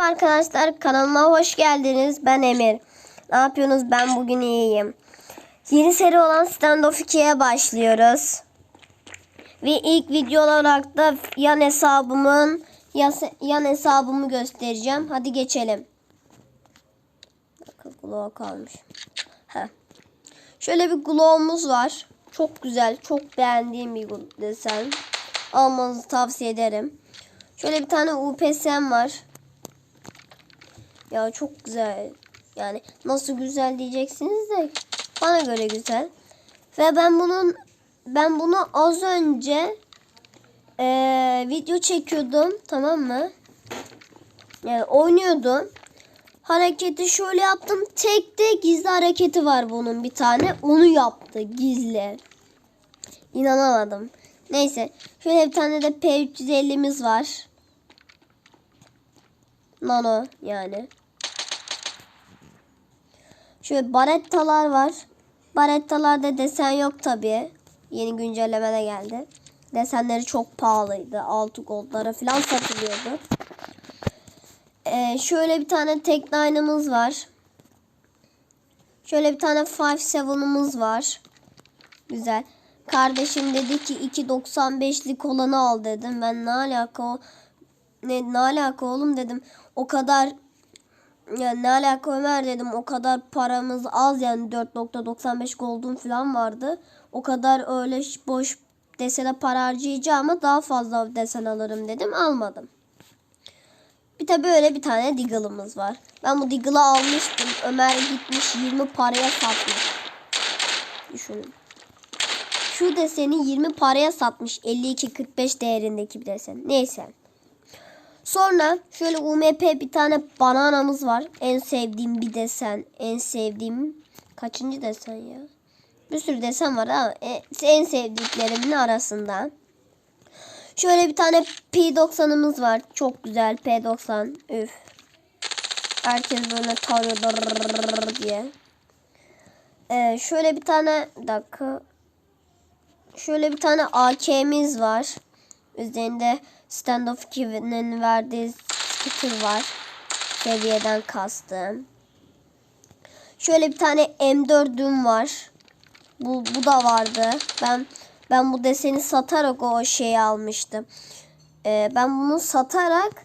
Arkadaşlar kanalıma hoş geldiniz. Ben Emir. Ne yapıyorsunuz? Ben bugün iyiyim. Yeni seri olan Standoff 2'ye başlıyoruz. Ve ilk video olarak da yan hesabımın yan hesabımı göstereceğim. Hadi geçelim. Glow kalmış. Heh. Şöyle bir glow'umuz var. Çok güzel, çok beğendiğim bir desen. Almanızı tavsiye ederim. Şöyle bir tane UPS'm var. Ya çok güzel. Yani nasıl güzel diyeceksiniz de bana göre güzel. Ve ben bunun ben bunu az önce eee, video çekiyordum tamam mı? Yani oynuyordum. Hareketi şöyle yaptım. Tek de gizli hareketi var bunun bir tane. Onu yaptı gizli. İnanamadım. Neyse. Şöyle bir tane de P350'miz var. Nano yani. Şöyle barettalar var. Barettalarda desen yok tabi. Yeni güncellemede geldi. Desenleri çok pahalıydı. 6 goldlara falan satılıyordu. Ee, şöyle bir tane Tek var. Şöyle bir tane 5-7'ımız var. Güzel. Kardeşim dedi ki 2.95'lik olanı al dedim. Ben ne alaka o ne, ne alaka oğlum dedim. O kadar yani ne alaka Ömer dedim. O kadar paramız az yani 4.95 gold'un falan vardı. O kadar öyle boş desene para harcayacağıma daha fazla desen alırım dedim. Almadım. Bir de böyle bir tane Diggle'ımız var. Ben bu Diggle'ı almıştım. Ömer gitmiş 20 paraya satmış. Düşünün. Şu deseni 20 paraya satmış. 52-45 değerindeki bir desen. Neyse. Sonra şöyle UMP bir tane bananamız var. En sevdiğim bir desen. En sevdiğim kaçıncı desen ya? Bir sürü desen var ama e- en sevdiklerimin arasında. Şöyle bir tane P90'ımız var. Çok güzel P90. Üf. Herkes böyle tanıyor diye. Ee, şöyle bir tane bir dakika. Şöyle bir tane AK'miz var. Üzerinde Standoff 2'nin verdiği sticker var. Seviyeden kastım. Şöyle bir tane M4'üm var. Bu, bu da vardı. Ben ben bu deseni satarak o şeyi almıştım. Ee, ben bunu satarak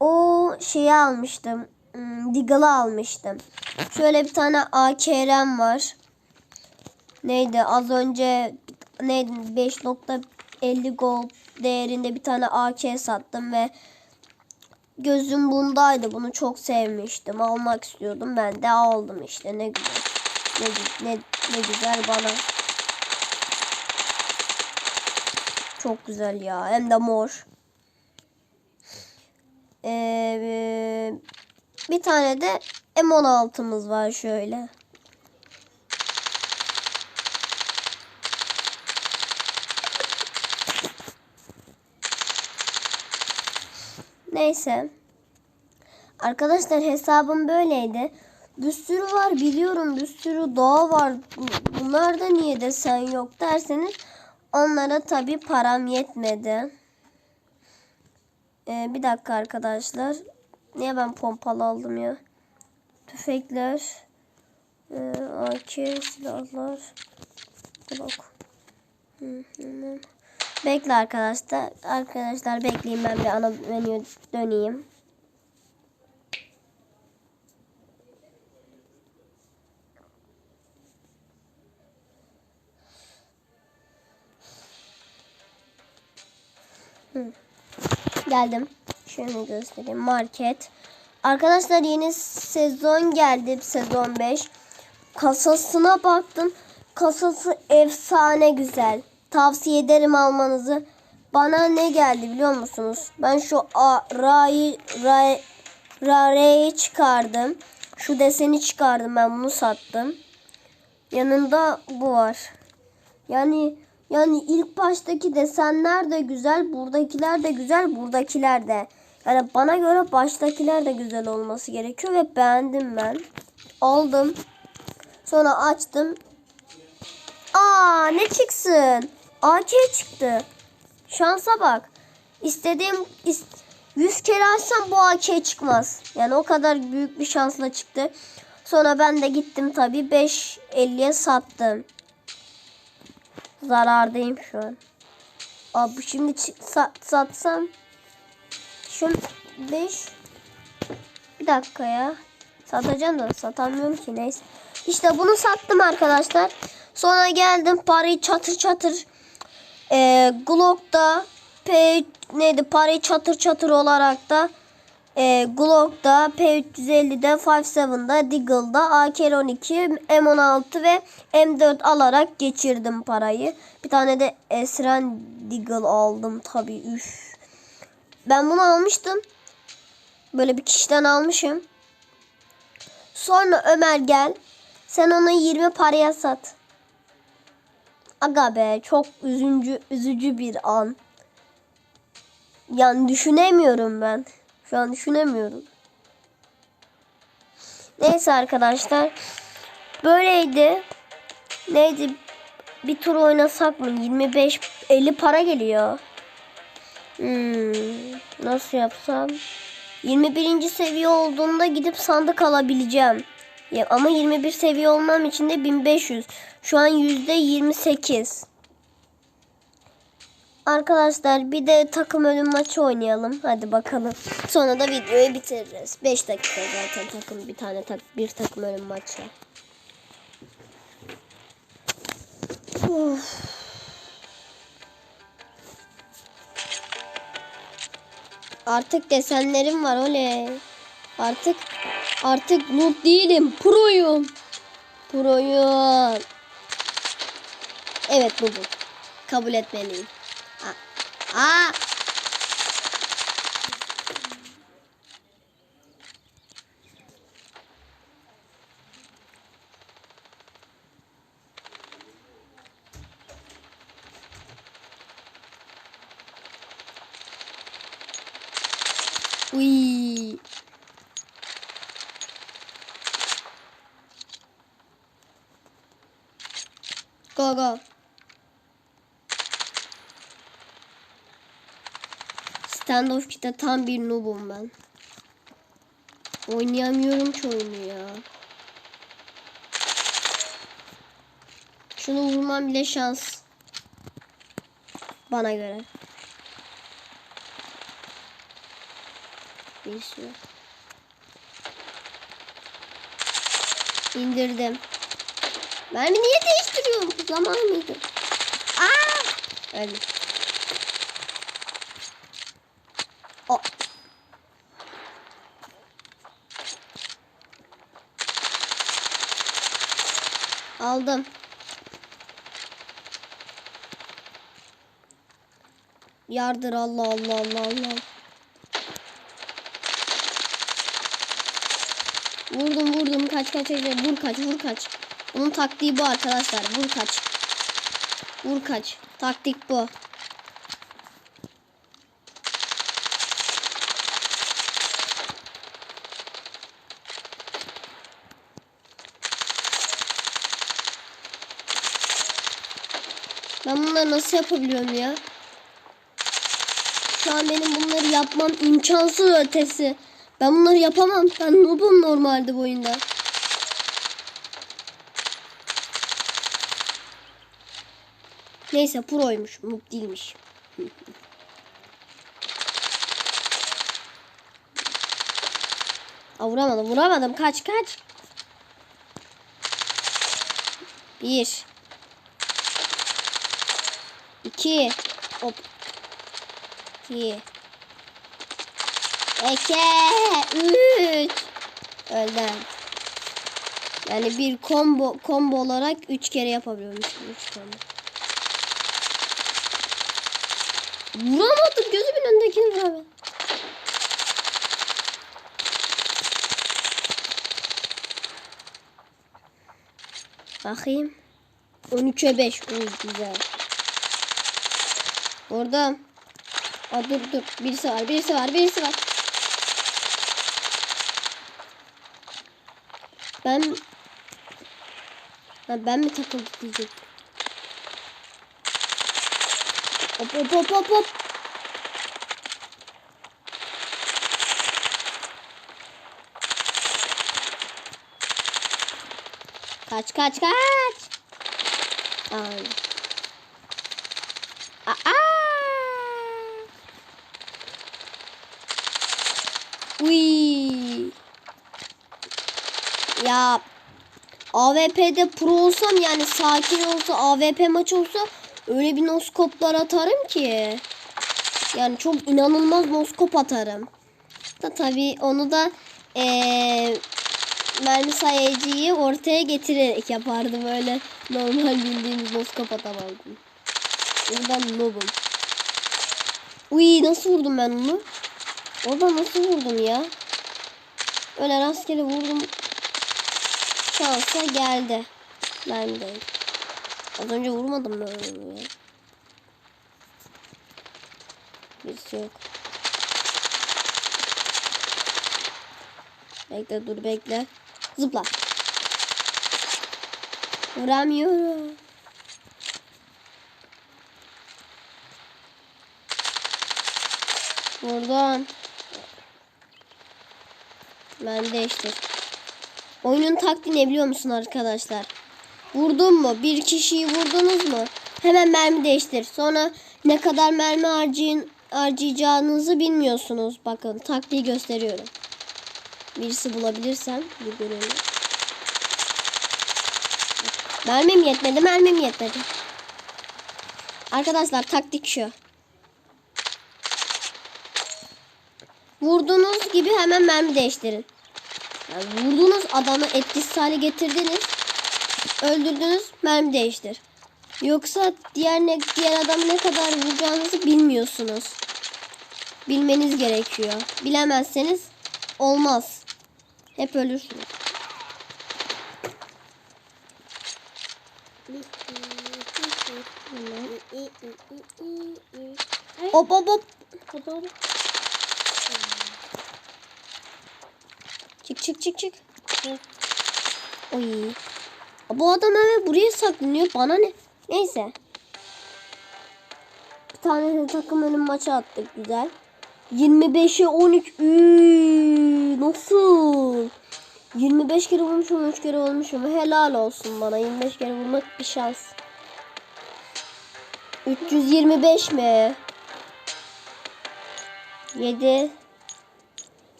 o şeyi almıştım. Hmm, almıştım. Şöyle bir tane AKR'm var. Neydi az önce neydi 5.50 gold değerinde bir tane AK sattım ve gözüm bundaydı. Bunu çok sevmiştim. Almak istiyordum. Ben de aldım işte. Ne güzel. Ne, ne, ne güzel bana. Çok güzel ya. Hem de mor. Ee, bir tane de M16'mız var şöyle. Neyse. Arkadaşlar hesabım böyleydi. Bir sürü var biliyorum. Bir sürü doğa var. Bu- Bunlarda niye desen yok derseniz onlara tabi param yetmedi. Ee, bir dakika arkadaşlar. Niye ben pompalı aldım ya? Tüfekler. Ee, AK silahlar. Glock. Hı, hı. Bekle arkadaşlar. Arkadaşlar bekleyin ben bir ana menüye döneyim. Geldim. Şöyle göstereyim. Market. Arkadaşlar yeni sezon geldi. Sezon 5. Kasasına baktım. Kasası efsane güzel. Tavsiye ederim almanızı. Bana ne geldi biliyor musunuz? Ben şu A, Ra'yı Ra, çıkardım. Şu deseni çıkardım ben bunu sattım. Yanında bu var. Yani yani ilk baştaki desenler de güzel, buradakiler de güzel, buradakiler de. Yani bana göre baştakiler de güzel olması gerekiyor ve beğendim ben. Aldım. Sonra açtım. Aa ne çıksın? AK çıktı. Şansa bak. İstediğim is- 100 kere açsam bu AK çıkmaz. Yani o kadar büyük bir şansla çıktı. Sonra ben de gittim tabii 5.50'ye sattım. Zarardayım şu an. Abi şimdi çı- sa- satsam şu 5 bir dakika ya. Satacağım da satamıyorum ki neyse. İşte bunu sattım arkadaşlar. Sonra geldim parayı çatır çatır e, Glock'ta P neydi parayı çatır çatır olarak da e, Glock'ta P350'de 57'da Deagle'da AK-12 M16 ve M4 alarak geçirdim parayı. Bir tane de Esren Deagle aldım tabii üf. Ben bunu almıştım. Böyle bir kişiden almışım. Sonra Ömer gel. Sen onu 20 paraya sat. Aga be çok üzücü üzücü bir an. Yani düşünemiyorum ben. Şu an düşünemiyorum. Neyse arkadaşlar. Böyleydi. Neydi? Bir tur oynasak mı? 25 50 para geliyor. Hmm, nasıl yapsam? 21. seviye olduğunda gidip sandık alabileceğim. Ya, ama 21 seviye olmam için de 1500. Şu an %28. Arkadaşlar bir de takım ölüm maçı oynayalım. Hadi bakalım. Sonra da videoyu bitiririz. 5 dakika zaten takım bir tane tak bir takım ölüm maçı. Of. Artık desenlerim var oley. Artık artık noob değilim. Proyum. Proyum. Evet noobum. Kabul etmeliyim. Aa. Aa. Uy. Go. Standoff kit'te tam bir noobum ben. Oynayamıyorum ki oyunu ya. Şunu vurmam bile şans. Bana göre. Bir sürü. İndirdim. Ben niye değiştiriyorum? Zaman mıydı? Aa! Öldüm. O. Aldım. Yardır Allah Allah Allah Allah. Vurdum vurdum kaç kaç kaç vur kaç vur kaç. Bunun taktiği bu arkadaşlar vur kaç. Vur kaç. Taktik bu. Ben bunları nasıl yapabiliyorum ya? Şu an benim bunları yapmam imkansız ötesi. Ben bunları yapamam. Ben noobum normalde bu oyunda. Neyse proymuş. Noob değilmiş. Aa, vuramadım vuramadım. Kaç kaç. Bir. İki. Hop. İki. İki. Üç. Öldüm. Yani bir combo combo olarak üç kere yapabiliyormuşum. Üç tane. Vuramadım. Gözümün önündekini vuramadım. Bakayım. 13'e 5. Uy güzel. Orada. Aa, dur dur. Birisi var. Birisi var. Birisi var. Ben ben mi takıldı diyecek. Hop hop hop hop hop. Kaç kaç kaç. Ay. Aa. Uy. Ya AVP'de pro olsam yani sakin olsa AVP maç olsa öyle bir noskoplar atarım ki. Yani çok inanılmaz noskop atarım. Da tabii onu da eee mermi sayıcıyı ortaya getirerek yapardım öyle normal bildiğimiz noskop atamazdım. Oradan nobum. Uy nasıl vurdum ben onu? Oradan nasıl vurdum ya? Öyle rastgele vurdum. Şansa geldi. Mermi değil. Az önce vurmadım mı onu ya? Birisi yok. Bekle dur bekle. Zıpla. Vuramıyorum. Vurdum. Ben değiştir. Oyunun taktiği ne biliyor musun arkadaşlar? Vurdun mu? Bir kişiyi vurdunuz mu? Hemen mermi değiştir. Sonra ne kadar mermi harcayın, harcayacağınızı bilmiyorsunuz. Bakın taktiği gösteriyorum. Birisi bulabilirsem bir görelim. Mermim yetmedi, mermim yetmedi. Arkadaşlar taktik şu. Vurduğunuz gibi hemen mermi değiştirin. Yani vurdunuz adamı etkisiz hale getirdiniz. Öldürdünüz mermi değiştir. Yoksa diğer ne, diğer adamı ne kadar vuracağınızı bilmiyorsunuz. Bilmeniz gerekiyor. Bilemezseniz olmaz. Hep ölürsünüz. Hop hop hop. Çık çık çık çık. Oy. Bu adam hemen buraya saklanıyor. Bana ne? Neyse. Bir tane de takım önüm maça attık. Güzel. 25'e 13. Üy, nasıl? 25 kere vurmuşum 3 kere vurmuşum. Helal olsun bana. 25 kere vurmak bir şans. 325 mi? 7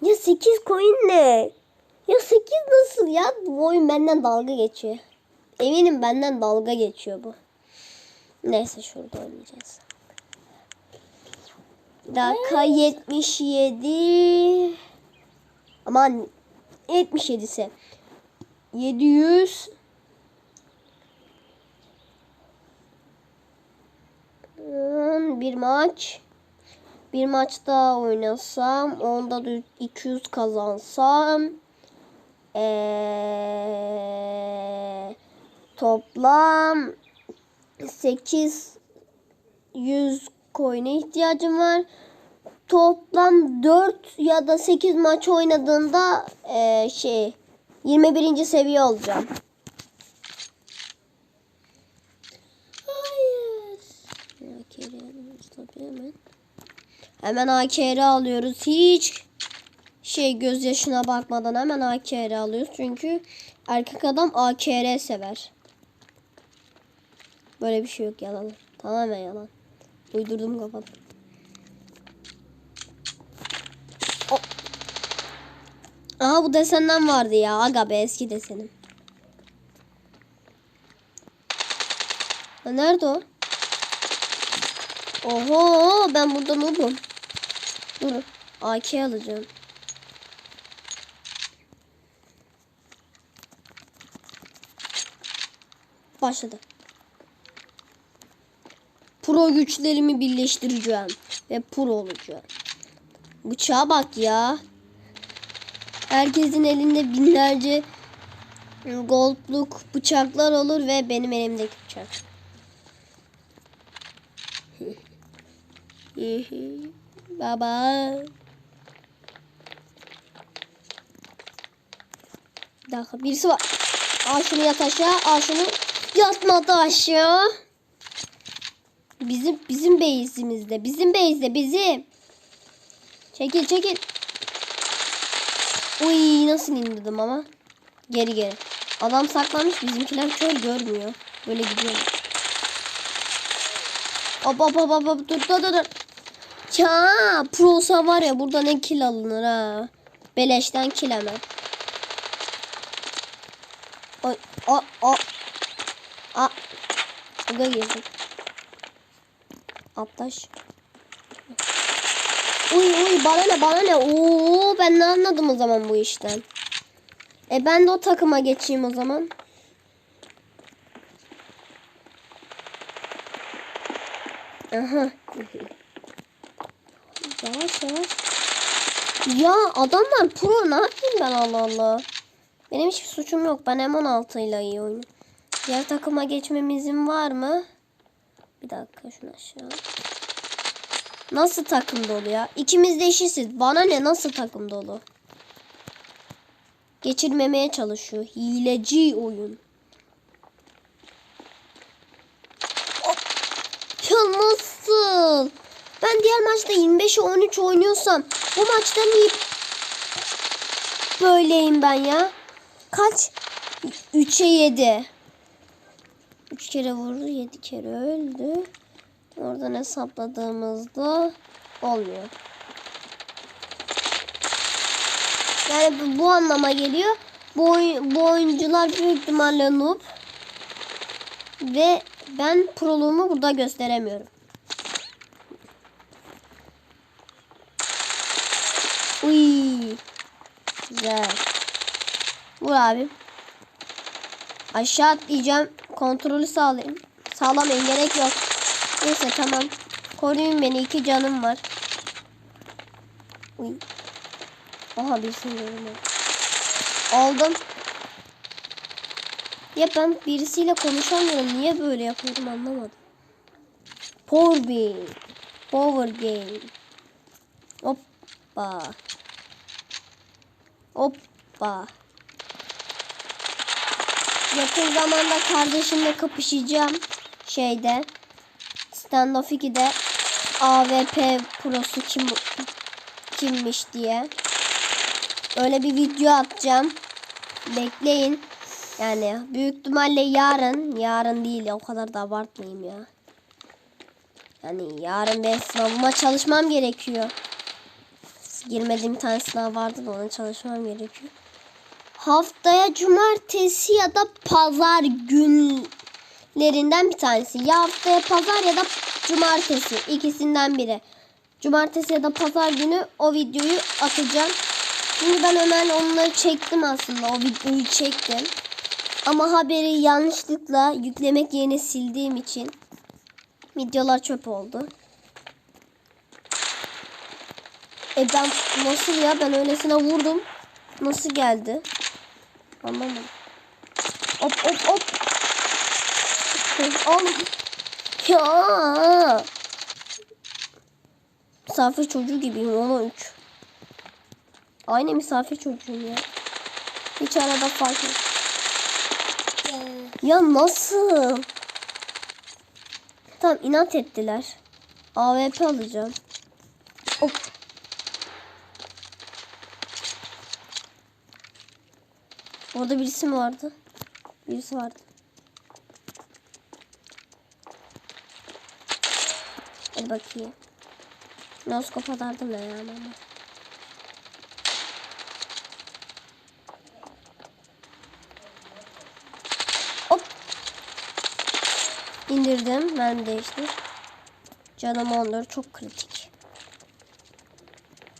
ya 8 coin ne? Ya 8 nasıl ya? Bu oyun benden dalga geçiyor. Eminim benden dalga geçiyor bu. Neyse şurada oynayacağız. Dakika 77. Aman 77'si. 700 Hmm, bir maç. Bir maç daha oynasam, onda da 200 kazansam, ee, toplam 800 coin'e ihtiyacım var. Toplam 4 ya da 8 maç oynadığında ee, şey 21. seviye olacağım. Hayır. AKR alıyoruz tabii hemen. Hemen AKR alıyoruz. Hiç şey gözyaşına bakmadan hemen AKR alıyoruz. Çünkü erkek adam AKR sever. Böyle bir şey yok yalan. Tamamen yalan. Uydurdum kafam. O- Aha bu desenden vardı ya. Aga be eski desenim. Ha, nerede o? Oho ben burada noobum. Dur. AK alacağım. Başladı. Pro güçlerimi birleştireceğim. Ve pro olacağım. Bıçağa bak ya. Herkesin elinde binlerce goldluk bıçaklar olur ve benim elimdeki bıçak. Baba. Bir dakika birisi var. Al şunu yat aşağı. Al şunu. Yatmadı aşağı. Bizim bizim base'imizde. Bizim base'de bizim. Çekil çekil. Uy nasıl indirdim ama. Geri geri. Adam saklanmış bizimkiler kör görmüyor. Böyle gidiyor. Hop hop hop hop dur dur dur. Ya prosa var ya burada ne kill alınır ha. Beleşten kill hemen. Oy, o, o. A. Burada girdim. Atlaş. Uy uy bana ne bana ne. Oo ben ne anladım o zaman bu işten. E ben de o takıma geçeyim o zaman. Aha. Yavaş yavaş. Ya adamlar pro ne yapayım ben Allah Allah. Benim hiçbir suçum yok. Ben M16 ile iyi oynuyorum. Diğer takıma geçmemizin var mı? Bir dakika şunu aşağı. Nasıl takım dolu ya? İkimiz de eşitiz. Bana ne nasıl takım dolu? Geçirmemeye çalışıyor. Hileci oyun. Hop. Ya nasıl? Ben diğer maçta 25'e 13 oynuyorsam bu maçta niye böyleyim ben ya? Kaç? 3'e 7. 3 kere vurdu 7 kere öldü. Oradan hesapladığımızda olmuyor. Yani bu, bu anlama geliyor. Bu, oy- bu oyuncular büyük ihtimalle noob. Ve ben proluğumu burada gösteremiyorum. Uy. Güzel. Vur abi. Aşağı atlayacağım. Kontrolü sağlayayım. Sağlamayın gerek yok. Neyse tamam. Koruyun beni. iki canım var. Uy. Aha birisini gördüm. Aldım. Ya ben birisiyle konuşamıyorum. Niye böyle yapıyorum anlamadım. Power Beam. Power Game. Hoppa. Hoppa. Yakın zamanda kardeşimle kapışacağım. Şeyde. Standoff 2'de AWP prosu kim kimmiş diye. Öyle bir video atacağım. Bekleyin. Yani büyük ihtimalle yarın. Yarın değil o kadar da abartmayayım ya. Yani yarın ben sınavıma çalışmam gerekiyor. Girmediğim tane sınav vardı da ona çalışmam gerekiyor. Haftaya cumartesi ya da pazar günlerinden bir tanesi. Ya haftaya pazar ya da cumartesi ikisinden biri. Cumartesi ya da pazar günü o videoyu atacağım. Şimdi ben hemen onları çektim aslında. O videoyu çektim. Ama haberi yanlışlıkla yüklemek yerine sildiğim için videolar çöp oldu. E ben nasıl ya? Ben öylesine vurdum. Nasıl geldi? Anlamadım. Hop hop hop. Al. Ya. Misafir çocuğu gibiyim 13. Aynı misafir çocuğum ya. Hiç arada fark yok. Ya nasıl? Tamam inat ettiler. AWP alacağım. Orada birisi mi vardı? Birisi vardı. Hadi bakayım. Noskop atardım yani ama. Hop. İndirdim. Ben değiştir. Canım 14 çok kritik.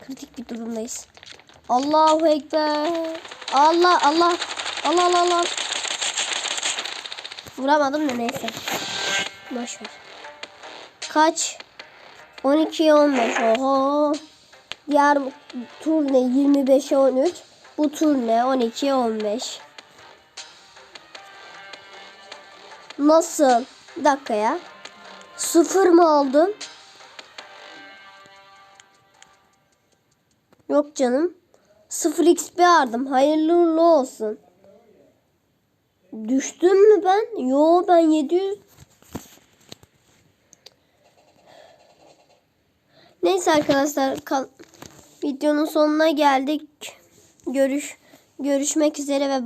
Kritik bir durumdayız. Allahu Ekber. Allah Allah. Allah Allah Allah. Vuramadım da neyse. Boş ver. Kaç? 12 15. Oho. Diğer turne 25'e 13. Bu turne 12 15. Nasıl? Bir dakika ya. Sıfır mı aldım? Yok canım. 0 XP aldım. Hayırlı uğurlu olsun. Düştüm mü ben? Yo ben 700. Neyse arkadaşlar kal- videonun sonuna geldik. Görüş görüşmek üzere ve bay.